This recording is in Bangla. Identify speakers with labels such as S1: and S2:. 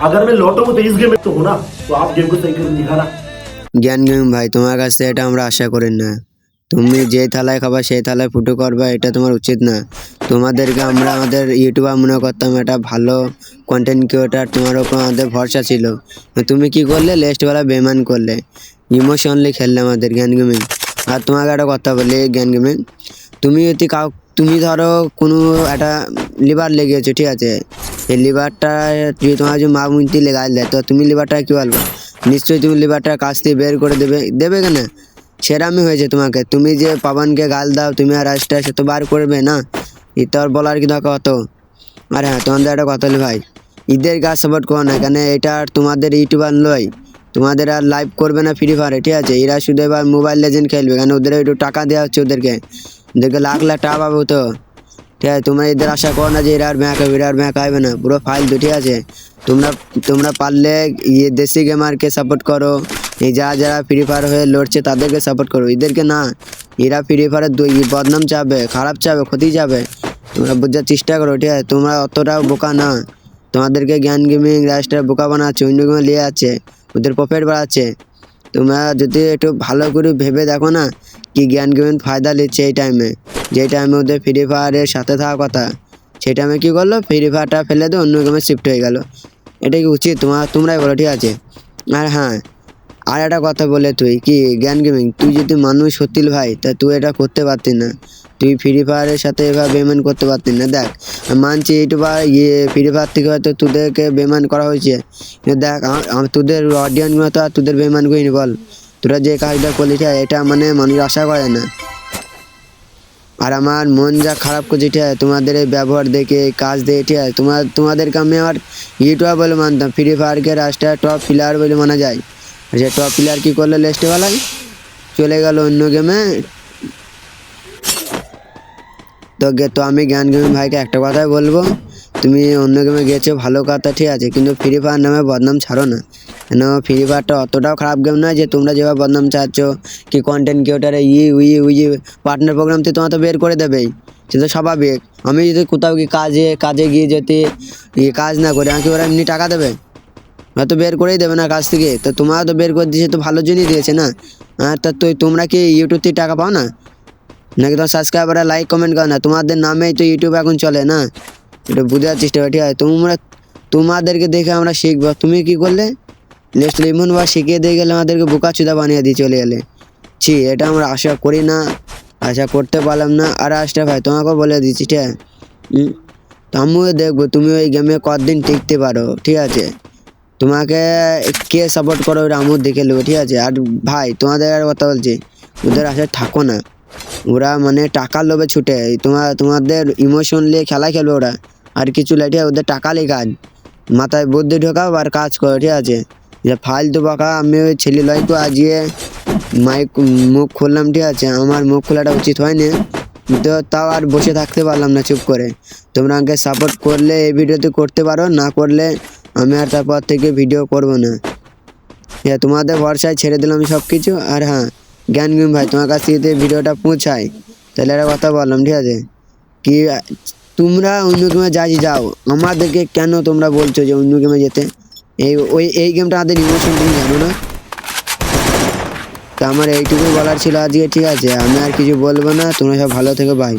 S1: अगर मैं लौटूंगा तो इस गेम में तो हूँ ना तो आप गेम को सही कर दिखाना
S2: জ্ঞান গেম ভাই তোমার কাছ থেকে এটা আমরা আশা করি না তুমি যে থালায় খাবা সেই থালায় ফুটো করবা এটা তোমার উচিত না তোমাদেরকে আমরা আমাদের ইউটিউবার মনে করতাম এটা ভালো কন্টেন্ট ক্রিয়েটার তোমার ওপর আমাদের ভরসা ছিল তুমি কি করলে লেস্টবেলা বেমান করলে ইমোশনলি খেললে আমাদের জ্ঞান গেমিং আর তোমাকে একটা কথা বলি জ্ঞান গেমিং তুমি যদি কাউ তুমি ধরো কোনো একটা লিভার লেগেছো, ঠিক আছে? এই লিভারটা যদি তোমার যদি মা মুন্তি লেগাল দেয়, তো তুমি লিভারটা কী বলব? নিশ্চয়ই তুমি লিভারটা কাছ থেকে বের করে দেবে দেবে কেন? সেরামই হয়েছে তোমাকে। তুমি যে পাবনকে গাল দাও, তুমি আর রাজটা সে তো বার করবে না? ই তো আর বলার কি দরকার হতো আর হ্যাঁ তোমাদের একটা কথা হলো ভাই। ঈদের গাছ সাপোর্ট করো না, কেন এটা আর তোমাদের ইউটিউবার নয়। তোমাদের আর লাইভ করবে না ফ্রি ফায়ারে ঠিক আছে? এরা শুধু এবার মোবাইল লেজেন্ড খেলবে, কেন ওদের একটু টাকা দেওয়া হচ্ছে ওদেরকে। ওদেরকে লাখ লাখ টাকা পাবো তো। ঠিক আছে, তোমরা এদের আশা করো না যে এরা আর ব্যাঁক হবে, এরা আর ব্যাঁক হবে না। পুরো ফাইলতু ঠিক আছে। তোমরা তোমরা পারলে ইয়ে দেশি গেমারকে সাপোর্ট করো। এই যা যারা ফ্রি ফায়ার হয়ে লড়ছে, তাদেরকে সাপোর্ট করো। এদেরকে না, এরা ফ্রি ফায়ারের বদনাম চাবে, খারাপ চাবে, ক্ষতি যাবে তোমরা বোঝার চেষ্টা করো, ঠিক আছে? তোমরা অতটাও বোকা না। তোমাদেরকে জ্ঞান গেমিং রাস্টার বোকা বানাচ্ছে, অন্য গেমে নিয়ে যাচ্ছে ওদের প্রফিট বাড়াচ্ছে। তোমরা যদি একটু ভালো করে ভেবে দেখো না কি জ্ঞান গেমিং ফায়দা নিচ্ছে এই টাইমে যে টাইমে ওদের ফ্রি ফায়ারের সাথে থাকা কথা, সেই টাইমে কী করল? ফ্রি ফায়ারটা ফেলে দিয়ে অন্য গেমে শিফট হয়ে গেল। এটা কি উচিত? তোমার তোমরাই বলো, ঠিক আছে? আর হ্যাঁ আর একটা কথা বলে তুই, কি জ্ঞান গেমিং তুই যদি মানুষ হতিল ভাই, তা তুই এটা করতে পারতি না। তুই ফ্রি ফায়ারের সাথে এবার বেমান করতে পারতি না। দেখ মানছি এইটু বা ইয়ে ফ্রি ফায়ার থেকে হয়তো তোদেরকে বেমান করা হয়েছে। দেখ তোদের অডিয়েন্সগুলো তো আর তোদের বেমান করিনি, বল। তোরা যে কাজটা করলি ঠিক এটা মানে মানুষ আশা করে না। আর আমার মন যা খারাপ করছে ঠিক তোমাদের এই ব্যবহার দেখে, কাজ দেখে ঠিক তোমার তোমাদেরকে আমি আমার ইউটিউবার বলে মানতাম ফ্রি ফায়ারকে রাস্তায় টপ প্লেয়ার বলে মানা যায়। আর যে টপ প্লেয়ার কী করল লেস্টেবেলায় চলে গেল অন্য গেমে তো তো আমি জ্ঞান গেমিং ভাইকে একটা কথাই বলব তুমি অন্য গেমে গেছো, ভালো কথা, ঠিক আছে, কিন্তু ফ্রি ফায়ার নামে বদনাম ছাড়ো না। কেন ফ্রি ফায়ারটা অতটাও খারাপ গেম নয় যে তোমরা যেভাবে বদনাম চাচ্ছ কি কন্টেন্ট ক্রিয়েটারে ই উই উই পার্টনার প্রোগ্রাম তো তোমার তো বের করে দেবেই, সে তো স্বাভাবিক। আমি যদি কোথাও কি কাজে কাজে গিয়ে যেতে ই কাজ না করে, আমাকে ওরা এমনি টাকা দেবে? হয়তো বের করেই দেবে না কাজ থেকে, তো তোমরা তো বের করে দিয়েছে, তো ভালো জন্যই দিয়েছে না? আর তা তুই তোমরা কি ইউটিউব থেকে টাকা পাও না? নাকি তোমার সাবস্ক্রাইবার লাইক কমেন্ট করো না? তোমাদের নামেই তো ইউটিউব এখন চলে না? এটা বোঝার চেষ্টা করো, ঠিক আছে? তোমরা, তোমাদেরকে দেখে আমরা শিখব। তুমি কি করলে? এমন বা শিখিয়ে দিয়ে গেলে আমাদেরকে বোকা চুদা বানিয়ে দিয়ে চলে গেলে। ছি, এটা আমরা আশা করি না, আশা করতে পারলাম না। আর আসটা ভাই, তোমাকেও বলে দিচ্ছি, ঠিক আছে? আমিও দেখব তুমি ওই গেমে কতদিন টিকতে পারো, ঠিক আছে? তোমাকে কে সাপোর্ট করো ওটা আমিও দেখে নেব, ঠিক আছে? আর ভাই, তোমাদের আর কথা বলছি, ওদের আশায় থাকো না। ওরা মানে টাকার লোভে ছুটে তোমার তোমাদের ইমোশন নিয়ে খেলা খেলবে ওরা। আর কিছু লাইটে ওদের টাকা কাজ মাথায় বুদ্ধি ঢোকাও আর কাজ করো, ঠিক আছে? যে ফালতু বাঁকা, আমি ওই ছেলে লয় তো আজকে মাইক, মুখ খুললাম, ঠিক আছে? আমার মুখ খোলাটা উচিত হয়নি। তো তাও আর বসে থাকতে পারলাম না চুপ করে। তোমরা আমাকে সাপোর্ট করলে এই ভিডিওতে করতে পারো, না করলে আমি আর তারপর থেকে ভিডিও করব না। হ্যাঁ তোমাদের ভরসায় ছেড়ে দিলাম সব কিছু আর হ্যাঁ জ্ঞান ভাই, তোমার কাছ থেকে ভিডিওটা পৌঁছায়, তাহলে একটা কথা বললাম, ঠিক আছে? কি তোমরা অন্য গেমে যাই যাও, আমাদেরকে কেন তোমরা বলছো যে অন্য গেমে যেতে? এই, ওই, এই গেমটা আমাদের ইমোশন তুমি জানো না? তা আমার এইটুকুই বলার ছিল আজকে, ঠিক আছে? আমি আর কিছু বলব না, তোমরা সব ভালো থেকে বাই